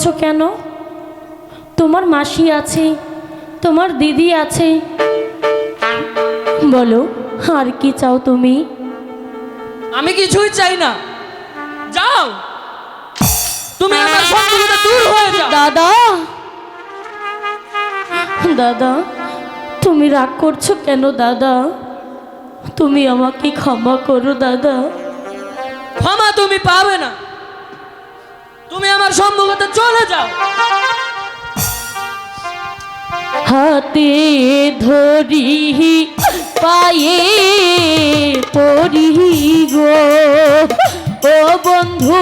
করছ কেন? তোমার মাসি আছে তোমার দিদি আছে। বলো আর কি চাও তুমি? আমি কিছুই চাই না। যাও। তুমি আমার সম্পর্কে দূর হয়ে যাও। দাদা। দাদা তুমি রাগ করছ কেন দাদা? তুমি আমাকে ক্ষমা করো দাদা। ক্ষমা তুমি পাবে না। তুমি আমার সম্মুখতে চলে যাও। হাতে ধরি পায়ে পড়ি গো। ও বন্ধু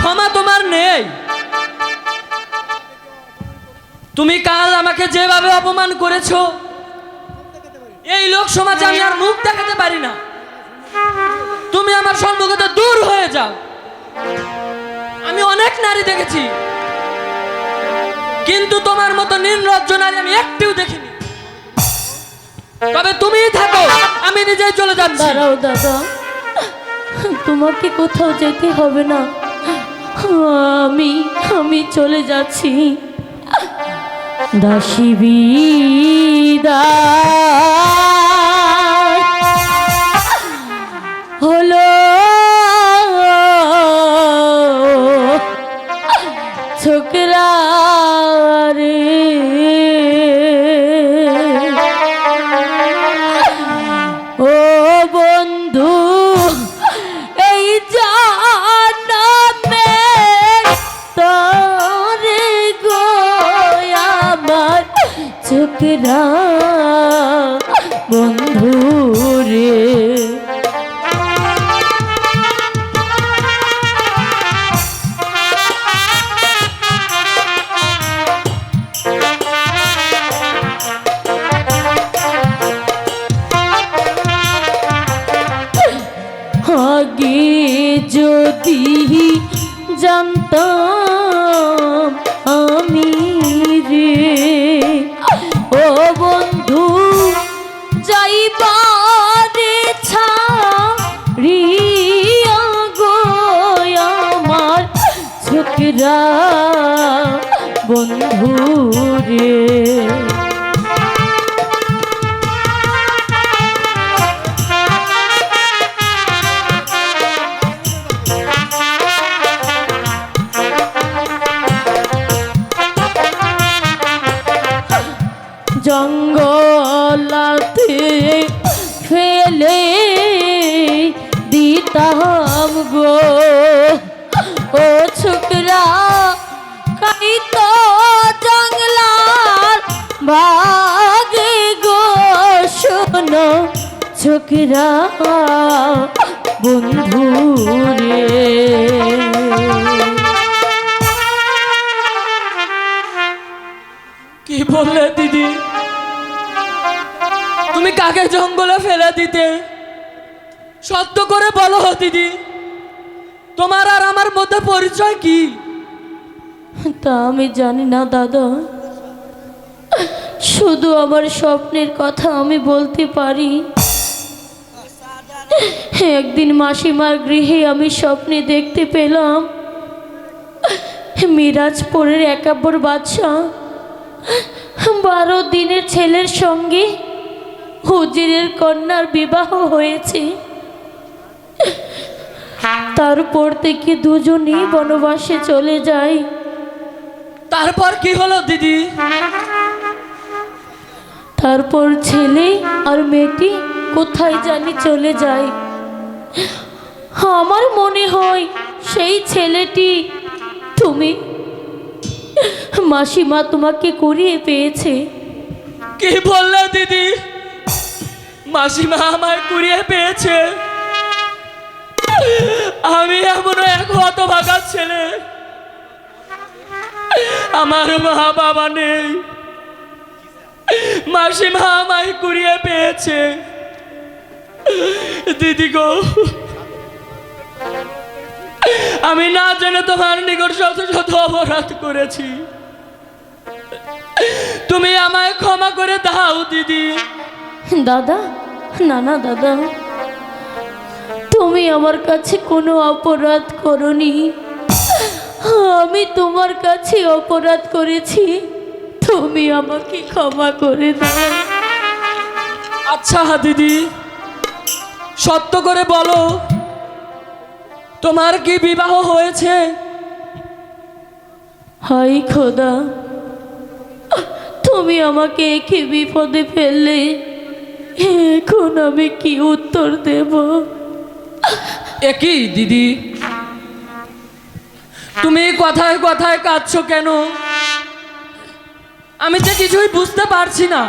ক্ষমা তোমার নেই। তুমি কাল আমাকে যেভাবে অপমান করেছ, এই লোক সমাজে আমি আর মুখ দেখাতে পারি না। তুমি আমার সম্মুখতে দূর হয়ে যাও। আমি অনেক নারী দেখেছি। কিন্তু তোমার মতো নির্লজ্জ নারী আমি একটিও দেখিনি। তবে তুমি থাকো, আমি নিজেই চলে যাচ্ছি। দাঁড়াও দাদা, তোমাকে কোথাও যেতে হবে না। আমি আমি চলে যাচ্ছি। দাসী বিদায় জঙ্গলাতে ফেলে দিতাম গো। ও ছোকরা কাই তো জঙ্গলার ভাগে গো। শোনো ছোকরা, বন্ধু রে। কি বললে দিদি? তুমি কাকে জঙ্গলে ফেলে দিতে? সত্য করে বলো দিদি। তোমার আর আমার মধ্যে পরিচয় কি? তা আমি জানি না, দাদা। শুধু আমার স্বপ্নের কথা আমি বলতে পারি। একদিন মাসিমার গৃহে আমি স্বপ্নে দেখতে পেলাম। মিরাজপুরের একাব্বর বাদশাহ বারো দিনের ছেলের সঙ্গে হুজিরের কন্যার বিবাহ হয়েছে। তারপর থেকে দুজনেই বনবাসে চলে যায় তারপর কি হলো দিদি? তারপর ছেলে আর মেয়েটি কোথায় জানি চলে যায়। আমার মনে হয় সেই ছেলেটি তুমি মাসিমা তোমাকে করিয়ে পেয়েছে। কি বললে দিদি? মাসিমা আমায় কুড়িয়ে পেয়েছে। আমি এমন এক হতভাগা ছেলে। আমার মা বাবা নেই। মাসিমা আমায় কুড়িয়ে পেয়েছে। দিদি গো, আমি না জেনে তোমার নিকট শত শত অপরাধ করেছি। তুমি আমায় ক্ষমা করে দাও, দিদি। দাদা না না দাদা। তুমি আমার কাছে কোনো অপরাধ করনি। আমি তোমার কাছে অপরাধ করেছি। তুমি আমাকে ক্ষমা করে দাও। আচ্ছা দিদি। সত্য করে বলো তোমার কি বিবাহ হয়েছে? হাই খোদা তুমি আমাকে একে বিপদে ফেললে। এখন আমি কি উত্তর দেব? একই দিদি। তুমি কথায় কথায় কাঁদছো কেন? আমি যে কিছুই বুঝতে পারছি না।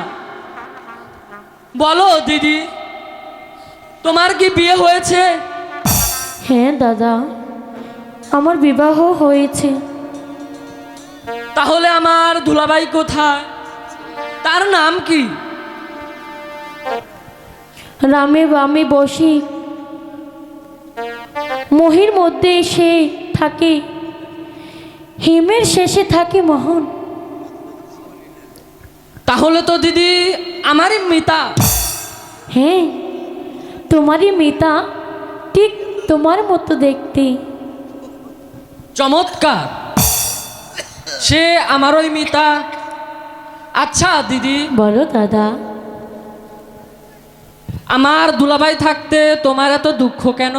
বলো দিদি তোমার কি বিয়ে হয়েছে? হ্যাঁ দাদা আমার বিবাহ হয়েছে। তাহলে আমার দুলাভাই কোথায়? তার নাম কি? রামে বামে বসি। মহির মধ্যে সে থাকে হিমের শেষে থাকে মোহন। তাহলে তো দিদি আমারই মিতা। হ্যাঁ তোমারই মিতা ঠিক তোমার মতো দেখতে। চমৎকার। সে আমারই মিতা। আচ্ছা দিদি। বলো দাদা। আমার দুলাভাই থাকতে তোমার এত দুঃখ কেন?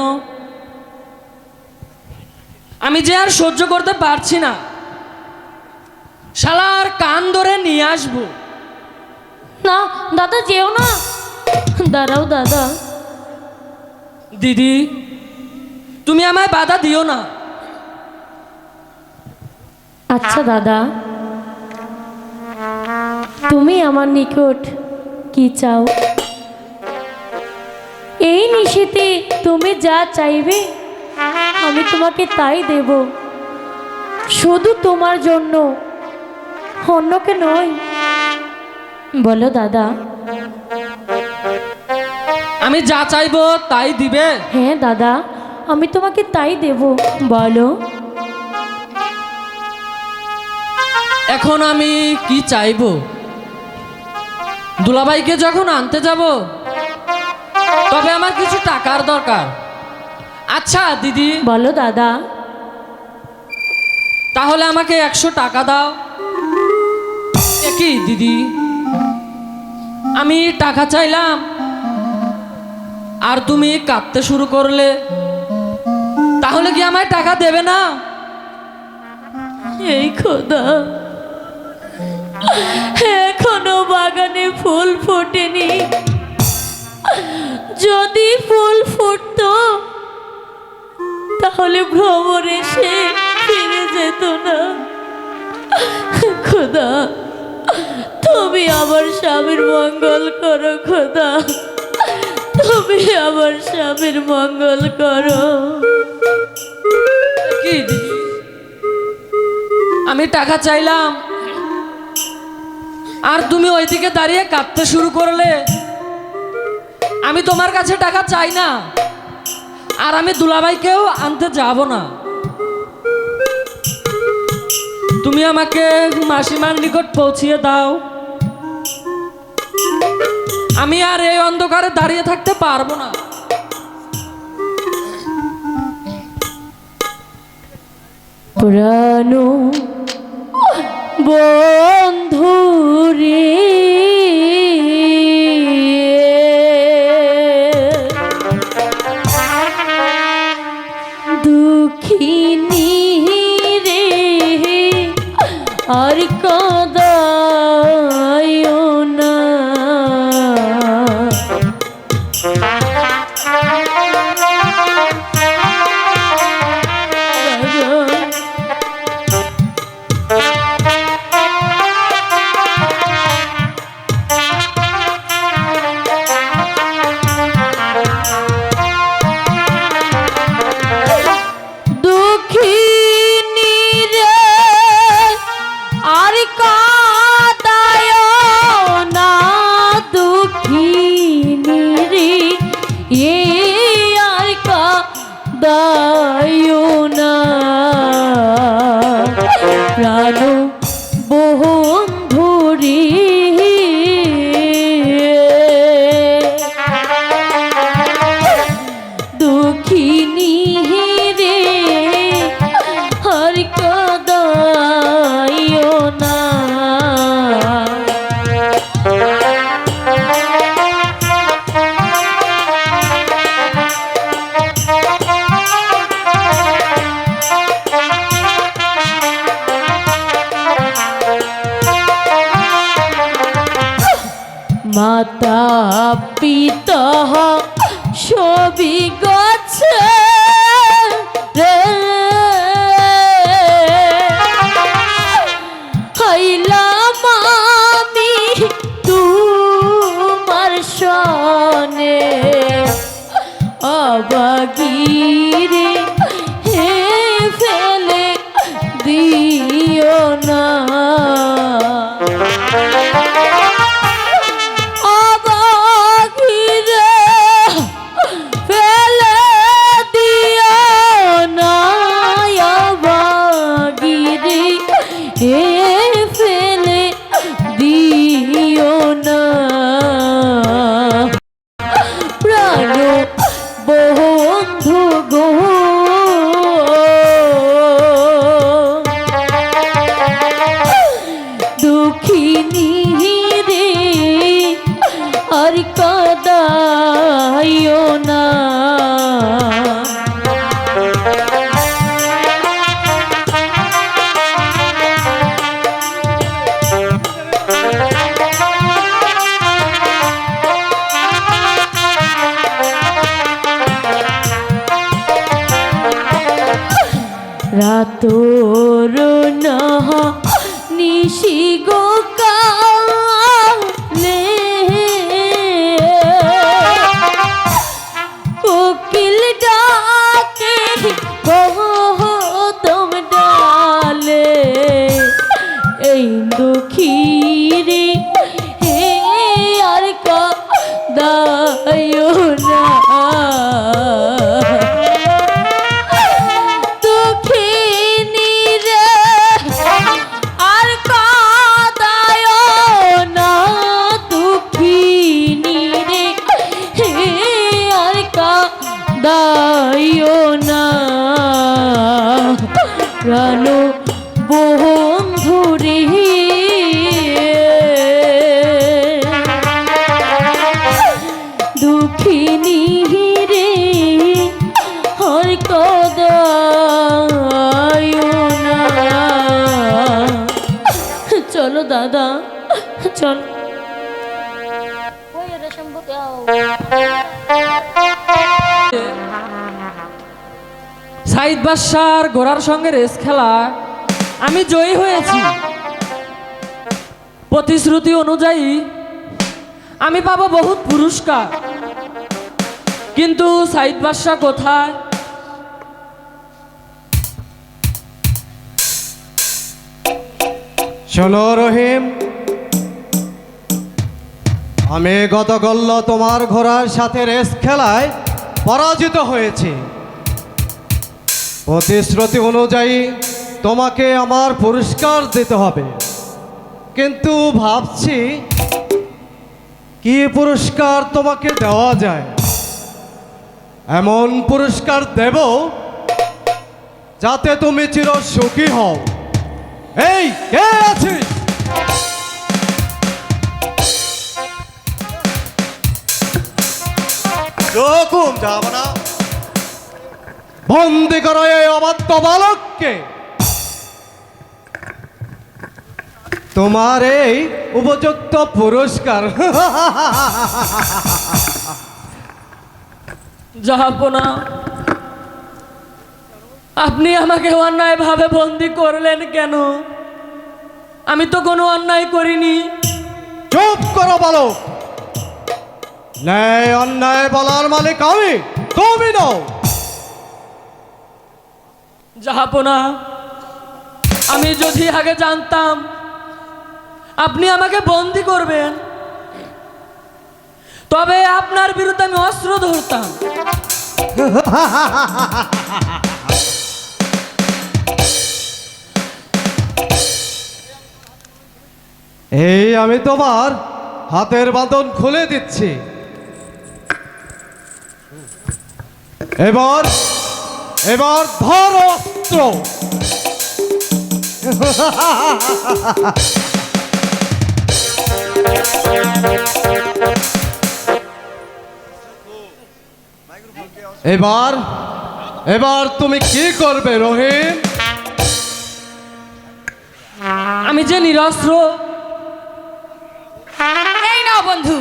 আমি যে আর সহ্য করতে পারছি না। শালার কান ধরে নিয়ে আসব। না দাদা যেও না। দাঁড়াও দাদা। দিদি তুমি আমায় বাধা দিও না। আচ্ছা দাদা। তুমি আমার নিকট কি চাও? এই নিশীতে তুমি যা চাইবে আমি তোমাকে তাই দেব। শুধু তোমার জন্য অন্যকে নয়। বলো দাদা। আমি যা চাইব তাই দিবে? হ্যাঁ দাদা আমি তোমাকে তাই দেব। বলো। এখন আমি কি চাইব? দুলাভাইকে যখন আনতে যাব তবে আমার কিছু টাকার দরকার। আচ্ছা দিদি। বলো দাদা। তাহলে আমাকে একশো টাকা দাও। কি দিদি। আমি টাকা চাইলাম। আর তুমি কাঁদতে শুরু করলে। তাহলে কি আমায় টাকা দেবে না? এই খোদা। এখনও বাগানে ফুল ফোটেনি। যদি ফুল ফুটতো, তাহলে ভ্রমর এসে ফিরে যেত না। খোদা, তুমি আমার স্বামীর মঙ্গল করো, খোদা। তুমি আমার স্বামীর মঙ্গল করো। আমি টাকা চাইলাম। আর তুমি ওইদিকে দাঁড়িয়ে কাঁদতে শুরু করলে। আমি তোমার কাছে টাকা চাই না। আর আমি দুলাভাইকেও আনতে যাব না। তুমি আমাকে মাসিমার নিকট পৌঁছিয়ে দাও। আমি আর এই অন্ধকারে দাঁড়িয়ে থাকতে পারব না। পুরানো বন্ধু দুঃখিনী রে আর কাদায় পিতা রাতর নিশি গো কাদায় না। প্রাণ বাদশার ঘোড়ার সঙ্গে রেস খেলা, আমি জয়ী হয়েছি। প্রতিশ্রুতি অনুযায়ী আমি পাবো বহুত পুরস্কার। কিন্তু সাইদ বাদশাহ কোথায়? শোনো রহিম, আমি গতকল্য তোমার ঘোড়ার সাথে রেস খেলায় পরাজিত হয়েছি। প্রতিশ্রুতি অনুযায়ী তোমাকে আমার পুরস্কার দিতে হবে। কিন্তু ভাবছি কি পুরস্কার তোমাকে দেওয়া যায়? এমন পুরস্কার দেব যাতে তুমি চির সুখী হও। এই, কে রকম যাব না বন্দি করো এই অবাধ্য বালককে। তোমার এই উপযুক্ত পুরস্কার। যাব আপনি আমাকে অন্যায়ভাবে বন্দি করলেন কেন? আমি তো কোনো অন্যায় করিনি। চুপ করো বলো ন্যায় অন্যায় বলার মালিক আমি তুমি নও। যাব না আমি যদি আগে জানতাম, আপনি আমাকে বন্দি করবেন, তবে আপনার বিরুদ্ধে আমি অস্ত্র ধরতাম। এই আমি তোমার হাতের বাঁধন খুলে দিচ্ছি। এবার এবার ধর। অস্ত্র এবার এবার তুমি কি করবে রহিম? আমি যে নিরস্ত্র। এই নাও বন্ধু।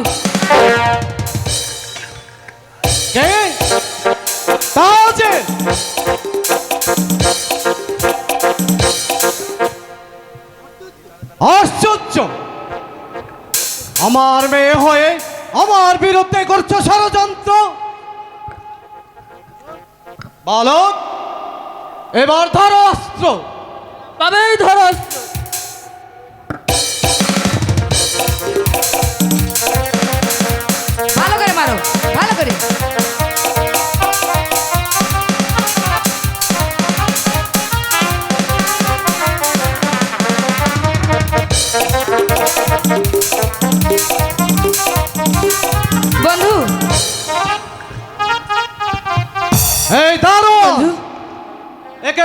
আমার মেয়ে হয়ে আমার বিরুদ্ধে করছ ষড়যন্ত্র বালক এবার ধরো অস্ত্র তবেই ধরো অস্ত্র।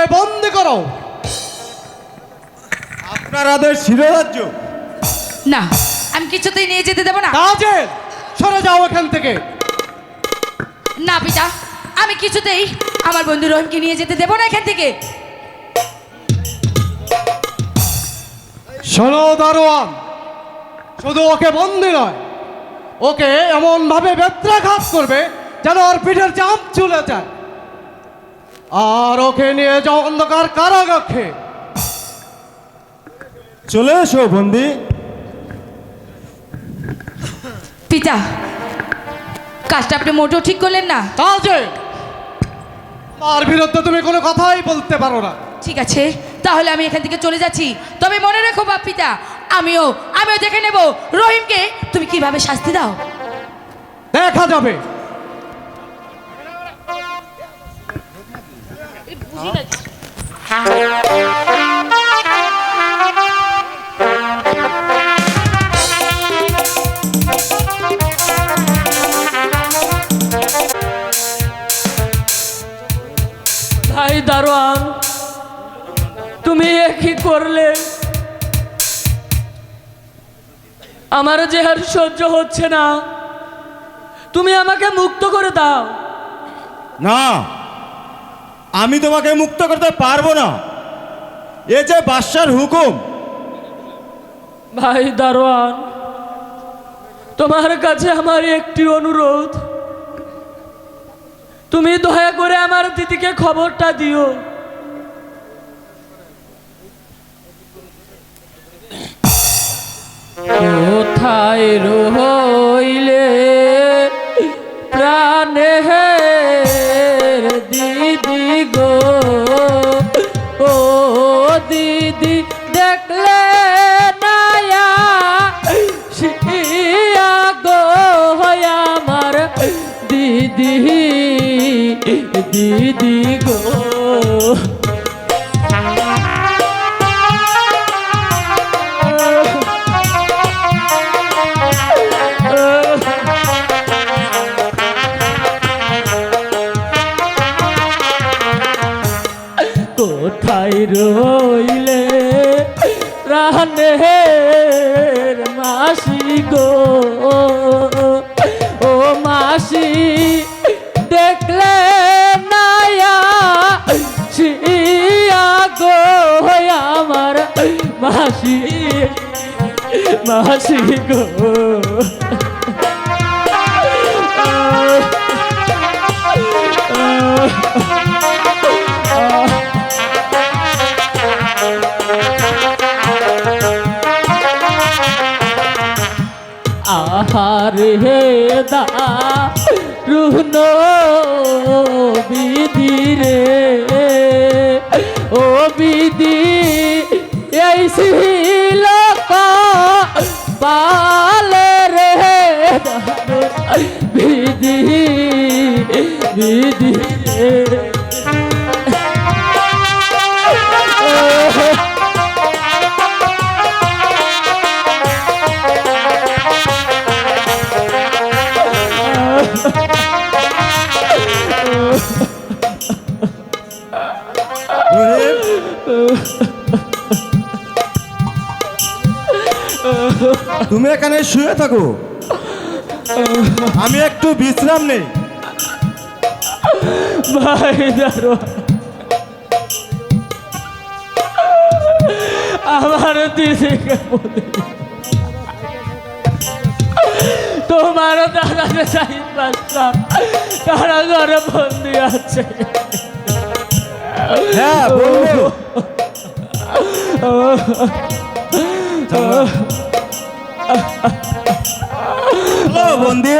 একে বন্দি করো। আপনার আদেশ শিরোরাজ্য না আমি কিছুতেই নিয়ে যেতে দেবো না। তাজেল সরে যাও এখান থেকে। না পিতা আমি কিছুতেই আমার বন্ধু রহিমকে নিয়ে যেতে দেবো না এখান থেকে। শোনো দারোয়ান শুধু ওকে বন্দি নয় ওকে এমন ভাবে বেত্রাঘাত করবে যেন ওর পিঠের চাপ চলে যায়। আর ওকে নিয়ে যাও অন্ধকার কারাগাক্ষে। চলে এসো বন্দি। পিতা কাজটা আপনি মোটেও ঠিক করলেন না। তাজে আর বিরুদ্ধে তুমি কোনো কথাই বলতে পারো না। ঠিক আছে তাহলে আমি এখান থেকে চলে যাচ্ছি। তবে মনে রেখো বাপ পিতা আমিও আমিও দেখে নেব। রহিমকে তুমি কীভাবে শাস্তি দাও? দেখা যাবে। ভাই দারোয়ান তুমি এ কি করলে? আমার যে আর সহ্য হচ্ছে না। তুমি আমাকে মুক্ত করে দাও। না। আমি তোমাকে মুক্ত করতে পারব না। এ যে বাদশার হুকুম। ভাই দারোয়ান, তোমার কাছে আমার একটি অনুরোধ। তুমি দয়া করে আমার দিদিকে খবরটা দিও। কোথায় রইলে দিদি দিদি গো। আছি গো আহার হে দা রুহন বিদ তুমি এখানে শুয়ে থাকো। আমি একটু বিশ্রাম নেই। ভাই দারো আমার দিদিকে বলি তোমার দাদাকে সাহিদ বাচ্চা তারা ঘরে বন্দি আছে। হ্যাঁ বলব বন্দি।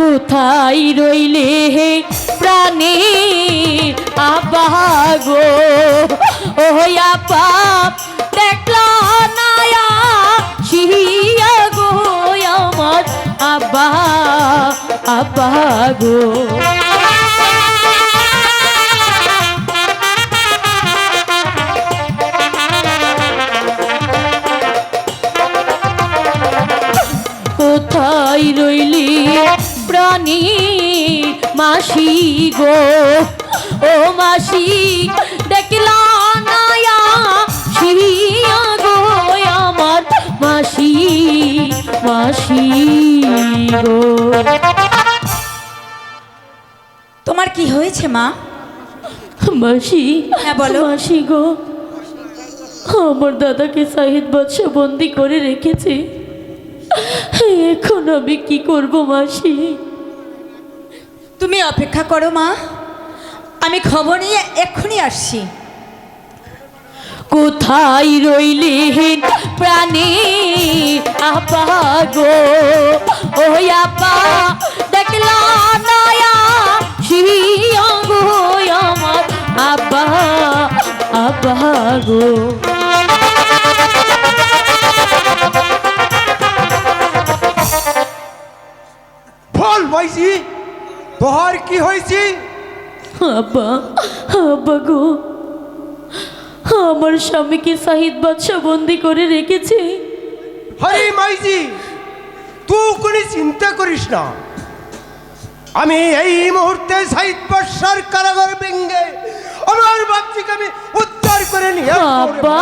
কোথায় রইলে হে প্রাণী? আবাগো ও আপা দেখলা নায়া শিয়া গো আমার আব্বা আব্বা গো রইলি প্রাণী? মাসি গো ও মাসি দেখলা নায়া শিয়া গো আমার মাসি মাসি গো। তোমার কি হয়েছে মা? মাসি হ্যাঁ, বলো। মাসি গো আমার দাদাকে সাহিদ বাদশা বন্দি করে রেখেছে। এখন আমি কি করব মাসি? তুমি অপেক্ষা করো মা। আমি খবর নিয়ে এক্ষুনি আসছি। কোথায় রইলি প্রাণী? আপা গো ও আপা দেখলা নয়া গো আমার। আব্বা আব্বা গো। তোহার কি হয়েছে? আব্বা আব্বা গো। আমার স্বামীকে সাহিদ বাদশা বন্দি করে রেখেছে। হরে মাইজি তুই কোনো চিন্তা করিস না। আমি এই মুহূর্তে সাহিদ বাদশার কারাগার ভেঙ্গে আমার বাচ্চাকে আমি উদ্ধার করে নিয়ে আসব। আব্বা।